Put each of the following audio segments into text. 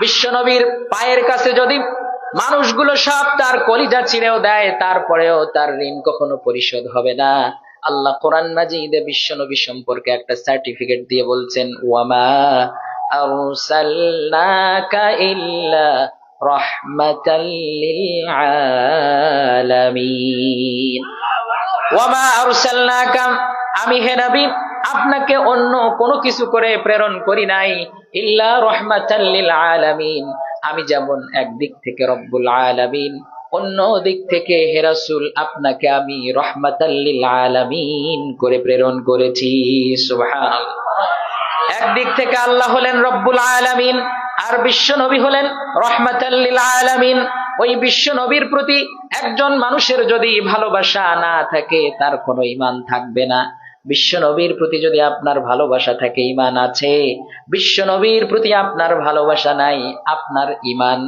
বিশ্বনবীর পায়ের কাছে যদি মানুষগুলো সব তার কলিজা ছিঁড়েও দেয় তারপরেও তার ঋণ কখনো পরিশোধ হবে না। আল্লাহ কোরআন মাজিদে বিশ্বনবী সম্পর্কে একটা সার্টিফিকেট দিয়ে বলছেন ওয়ামা আরসালনাকা ইল্লা রাহমাতাল লিল আলামিন। ওয়ামা আরসালনাকা আমি হে নবী আপনাকে অন্য কোনো কিছু করে প্রেরণ করি নাই, ইল্লা রহমাতাল লিল আলামিন। আমি যেমন একদিক থেকে রব্বুল আলামিন, অন্য দিক থেকে হে রাসূল, আপনাকে আমি রহমাতাল্লিল আলামিন করে প্রেরণ করেছি। সুবহানাল্লাহ। একদিক থেকে আল্লাহ হলেন রব্বুল আলামিন, আর বিশ্ব নবী হলেন রহমাতাল্লিল আলামিন। ওই বিশ্ব নবীর প্রতি একজন মানুষের যদি ভালোবাসা না থাকে, তার কোনো ইমান থাকবে না। বিশ্ব নবীর প্রতি যদি আপনার ভালোবাসা থাকে ইমান আছে। বিশ্ব নবীর প্রতি আপনার ভালোবাসা নাই, আপনার ইমান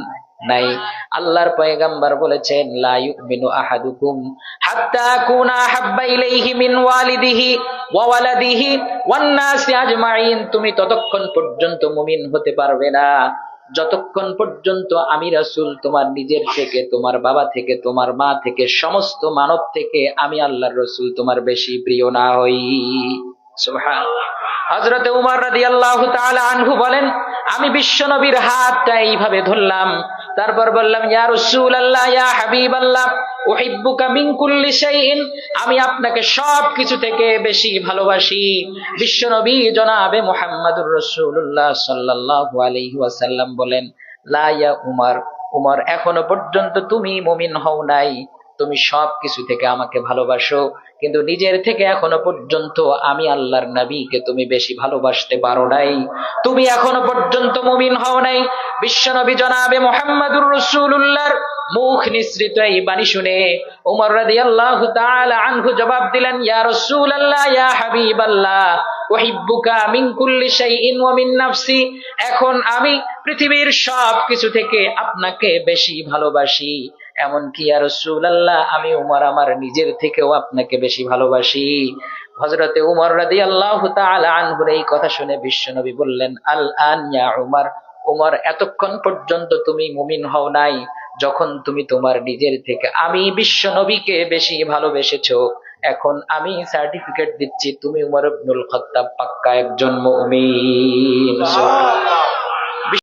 নাই। আল্লাহর পয়গাম্বার বলেছেন, লা ইউমিনু আহাদুকুম হাত্তা কুনা হাব্বা ইলাইহি মিন ওয়ালিদিহি ওয়া ওয়ালাদিহি ওয়ান নাসি আজমাইন। তুমি ততক্ষণ পর্যন্ত মুমিন হতে পারবে না। যতক্ষণ পর্যন্ত আমি রাসুল তোমার নিজের থেকে, তোমার বাবা থেকে, তোমার মা থেকে, সমস্ত মানব থেকে আমি আল্লাহর রসুল তোমার বেশি প্রিয় না হই। হজরতে উমার রাদি আল্লাহ আনহু বলেন, আমি বিশ্ব নবীর হাতটা এইভাবে ধরলাম। তারপর বললাম, ইয়া রসুল আল্লাহ ইয়া কুল্লি শাইইন আমি আপনাকে সব কিছু থেকে বেশি ভালোবাসি। বিশ্ব নবী জনাবে মোহাম্মদুর রসুল্লাহ সাল্লাল্লাহু আলাইহি বলেন, লা ইয়া উমর উমর, এখনও পর্যন্ত তুমি মুমিন হও নাই। তুমি সব কিছু থেকে আমাকে ভালোবাসো। কিন্তু নিজের থেকে এখনও পর্যন্ত আমি আল্লাহর নবীকে তুমি বেশি ভালোবাসতে পারো নাই। তুমি এখনও পর্যন্ত মুমিন হও নাই। বিশ্ব নবী জনাবে মোহাম্মদুর রসুল্লাহর মুখ নিঃসৃত এই বাণী শুনে উমর রাদিয়াল্লাহু তাআলা আনহু জবাব দিলেন, ইয়া রাসূলুল্লাহ, ইয়া হাবিবাল্লাহ, উহিব্বুকা মিন কুল্লি শাইইন ওয়া মিন নাফসি। এখন আমি পৃথিবীর সব কিছু থেকে আপনাকে বেশি ভালোবাসি। এমনকি আর রাসূলুল্লাহ, আমি উমর আমার নিজের থেকেও আপনাকে বেশি ভালোবাসি। হযরতে উমর রাদিয়াল্লাহু তাআলা আনহুর এই কথা শুনে বিশ্বনবী বললেন আল আন ইয়া উমর উমর, এতক্ষণ পর্যন্ত তুমি মুমিন হও নাই। যখন তুমি তোমার নিজের থেকে, আমি বিশ্ব নবীকে বেশি ভালোবেসেছ, এখন আমি সার্টিফিকেট দিচ্ছি, তুমি উমর ইবনুল খত্তাব পাক্কা একজন মুমিন।